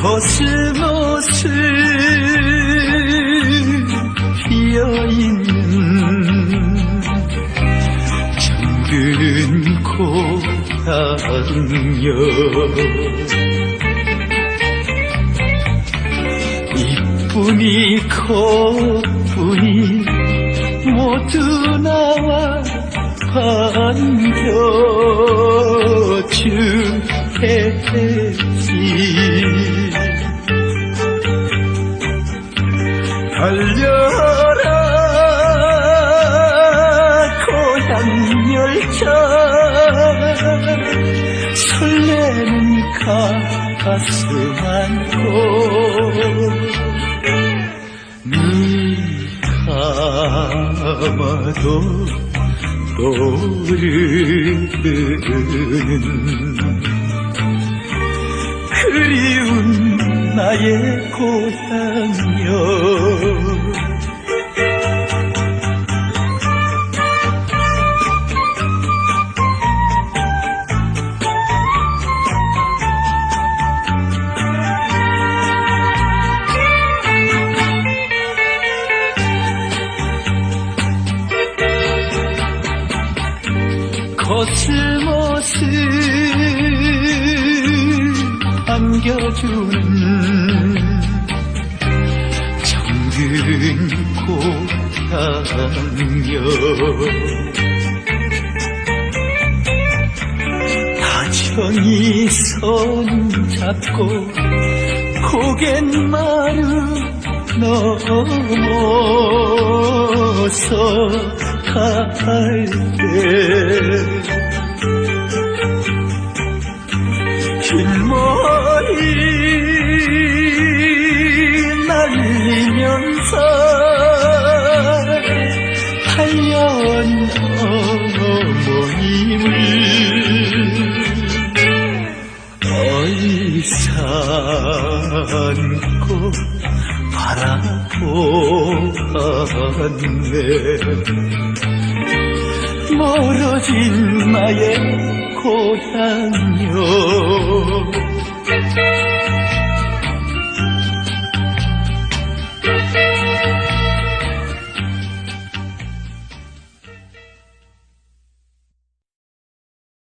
코스모스 피어있는 정든 고향여 이뿐이 코뿐이 모두 나와 반겨주게 가슴 안고 눈 감아도 떠오르는 그리운 나의 고향여 거슬모습 안겨주는 정든 고향여. 다정히 손잡고 고갯 마루 넘어서 갈때 흰머리 날리면서 달려온 어머님을 어이산 고 바라보았네. 멀어진 나의 고향여